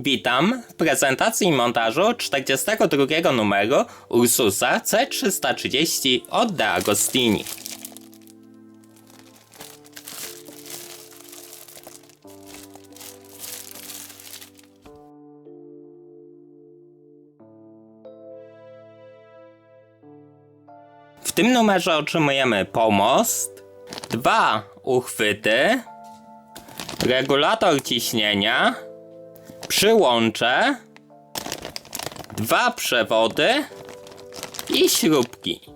Witam w prezentacji montażu 42 numeru Ursusa C330 od De Agostini. W tym numerze otrzymujemy pomost, dwa uchwyty, regulator ciśnienia, przyłącze, dwa przewody i śrubki.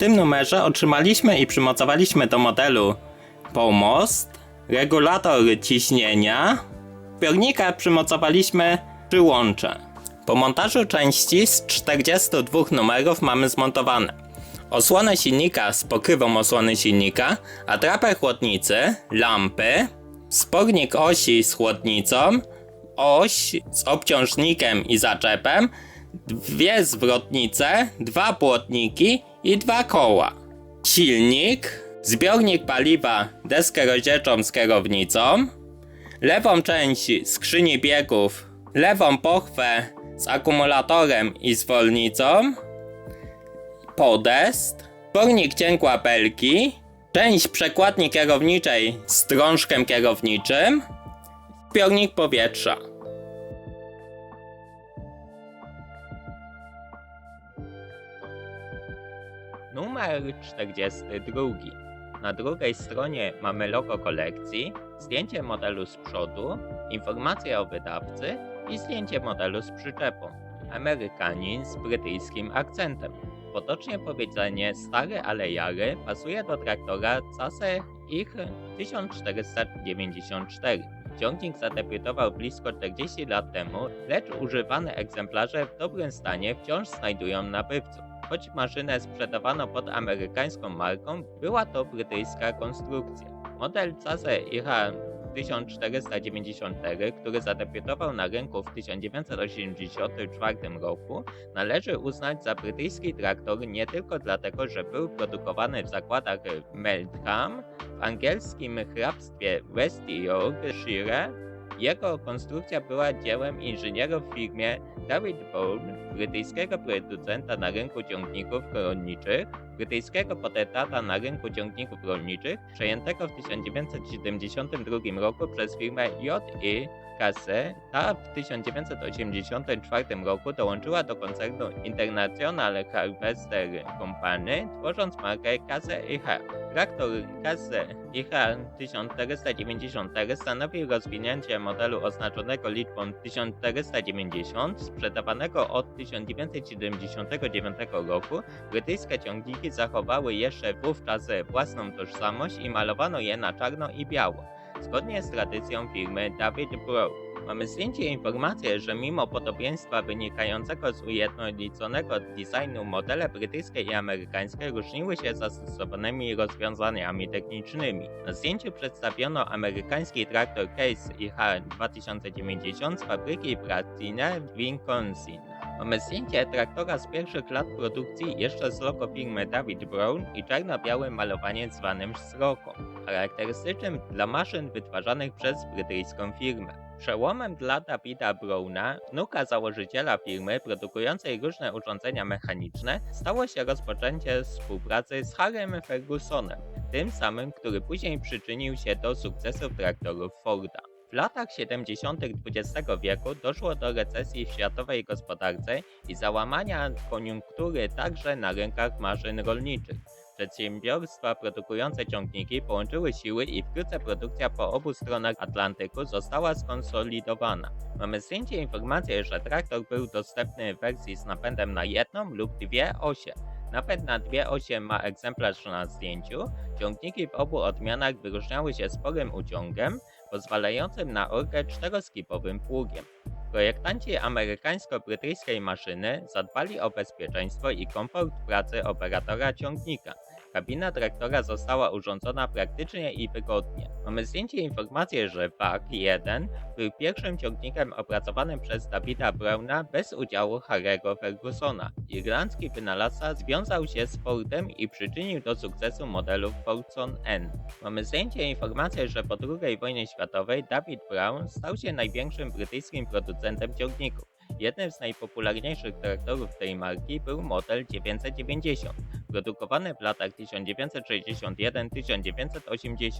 Tym numerze otrzymaliśmy i przymocowaliśmy do modelu pomost, regulator ciśnienia, zbiornika przymocowaliśmy przyłącze. Po montażu części z 42 numerów mamy zmontowane osłonę silnika z pokrywą osłony silnika, atrapę chłodnicy, lampy, spornik osi z chłodnicą, oś z obciążnikiem i zaczepem, dwie zwrotnice, dwa płotniki i dwa koła. Silnik, zbiornik paliwa, deskę rozdzielczą z kierownicą, lewą część skrzyni biegów, lewą pochwę z akumulatorem i zwolnicą, podest, zbiornik cięgła belki, część przekładni kierowniczej z drążkiem kierowniczym, zbiornik powietrza. Numer 42. Na drugiej stronie mamy logo kolekcji, zdjęcie modelu z przodu, informacje o wydawcy i zdjęcie modelu z przyczepą. Amerykanin z brytyjskim akcentem. Potocznie powiedzenie stary ale jary pasuje do traktora Case ich 1494. Ciągnik zadebiutował blisko 40 lat temu, lecz używane egzemplarze w dobrym stanie wciąż znajdują nabywców. Choć maszynę sprzedawano pod amerykańską marką, była to brytyjska konstrukcja. Model Case IH 1494, który zadebiutował na rynku w 1984 roku, należy uznać za brytyjski traktor nie tylko dlatego, że był produkowany w zakładach Meltham w angielskim hrabstwie West Yorkshire. Jego konstrukcja była dziełem inżynierów w firmie David Bourne, brytyjskiego producenta na rynku ciągników rolniczych, brytyjskiego potentata na rynku ciągników rolniczych, przejętego w 1972 roku przez firmę J.E. Case, ta w 1984 roku dołączyła do koncernu International Harvester Company, tworząc markę Case IH. Traktor Case IH 1494 stanowi rozwinięcie modelu oznaczonego liczbą 1490, sprzedawanego od 1979 roku. Brytyjskie ciągniki zachowały jeszcze wówczas własną tożsamość i malowano je na czarno i biało. Zgodnie z tradycją firmy David Bro. Mamy zdjęcie i informację, że mimo podobieństwa wynikającego z ujednoliconego designu modele brytyjskie i amerykańskie różniły się zastosowanymi rozwiązaniami technicznymi. Na zdjęciu przedstawiono amerykański traktor Case IH 2090 z fabryki Bratine w Wisconsin. Mamy zdjęcie traktora z pierwszych lat produkcji jeszcze z logo firmy David Brown i czarno-białym malowaniem zwanym sroką, charakterystycznym dla maszyn wytwarzanych przez brytyjską firmę. Przełomem dla Davida Browna, wnuka założyciela firmy produkującej różne urządzenia mechaniczne, stało się rozpoczęcie współpracy z Harrym Fergusonem, tym samym, który później przyczynił się do sukcesów traktorów Forda. W latach 70. XX wieku doszło do recesji w światowej gospodarce i załamania koniunktury także na rynkach maszyn rolniczych. Przedsiębiorstwa produkujące ciągniki połączyły siły i wkrótce produkcja po obu stronach Atlantyku została skonsolidowana. Mamy zdjęcie informację, że traktor był dostępny w wersji z napędem na jedną lub dwie osie. Napęd na dwie osie ma egzemplarz na zdjęciu. Ciągniki w obu odmianach wyróżniały się sporym uciągiem, pozwalającym na orkę czteroskipowym pługiem. Projektanci amerykańsko-brytyjskiej maszyny zadbali o bezpieczeństwo i komfort pracy operatora ciągnika. Kabina traktora została urządzona praktycznie i wygodnie. Mamy zdjęcie i informację, że VAC 1 był pierwszym ciągnikiem opracowanym przez Davida Browna bez udziału Harry'ego Fergusona. Irlandzki wynalazca związał się z Fordem i przyczynił do sukcesu modelu Fordson N. Mamy zdjęcie i informację, że po II wojnie światowej David Brown stał się największym brytyjskim producentem ciągników. Jednym z najpopularniejszych traktorów tej marki był model 990, produkowany w latach 1961-1980.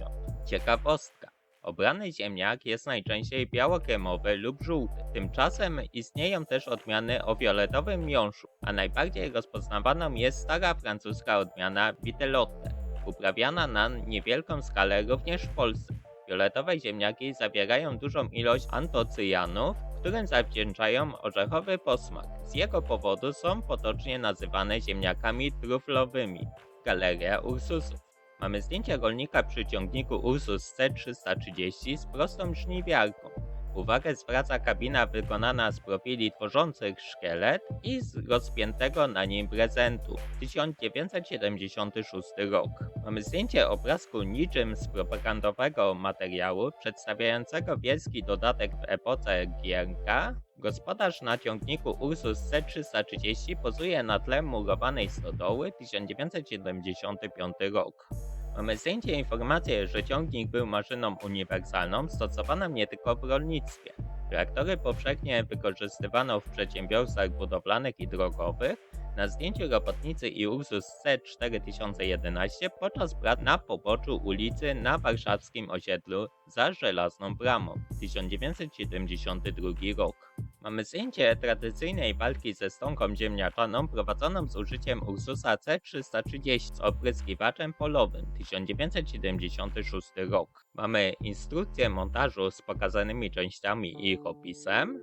Ciekawostka. Obrany ziemniak jest najczęściej biało-kremowy lub żółty. Tymczasem istnieją też odmiany o fioletowym miąższu, a najbardziej rozpoznawaną jest stara francuska odmiana Vitelotte, uprawiana na niewielką skalę również w Polsce. Fioletowe ziemniaki zawierają dużą ilość antocyjanów, którym zawdzięczają orzechowy posmak. Z jego powodu są potocznie nazywane ziemniakami truflowymi. Galeria Ursusów. Mamy zdjęcie rolnika przy ciągniku Ursus C330 z prostą żniwiarką. Uwagę zwraca kabina wykonana z profili tworzących szkielet i z rozpiętego na nim prezentu. 1976 rok. Mamy zdjęcie obrazku niczym z propagandowego materiału przedstawiającego wielki dodatek w epoce Gierka. Gospodarz na ciągniku Ursus C330 pozuje na tle murowanej stodoły 1975 rok. Mamy zdjęcie informację, że ciągnik był maszyną uniwersalną stosowaną nie tylko w rolnictwie. Traktory powszechnie wykorzystywano w przedsiębiorstwach budowlanych i drogowych. Na zdjęciu robotnicy i Ursus C4011 podczas prac na poboczu ulicy na warszawskim osiedlu za Żelazną Bramą 1972 rok. Mamy zdjęcie tradycyjnej walki ze stonką ziemniaczaną prowadzoną z użyciem Ursusa C330 z opryskiwaczem polowym 1976 rok. Mamy instrukcję montażu z pokazanymi częściami i ich opisem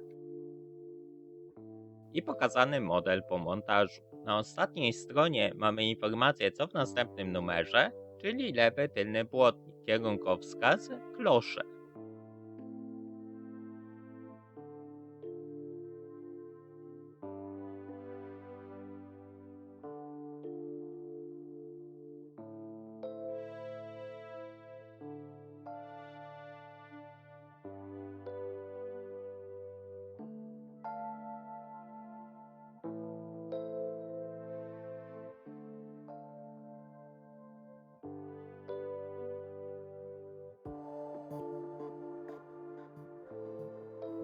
i pokazany model po montażu. Na ostatniej stronie mamy informację co w następnym numerze, czyli lewy tylny błotnik, kierunkowskaz, klosze.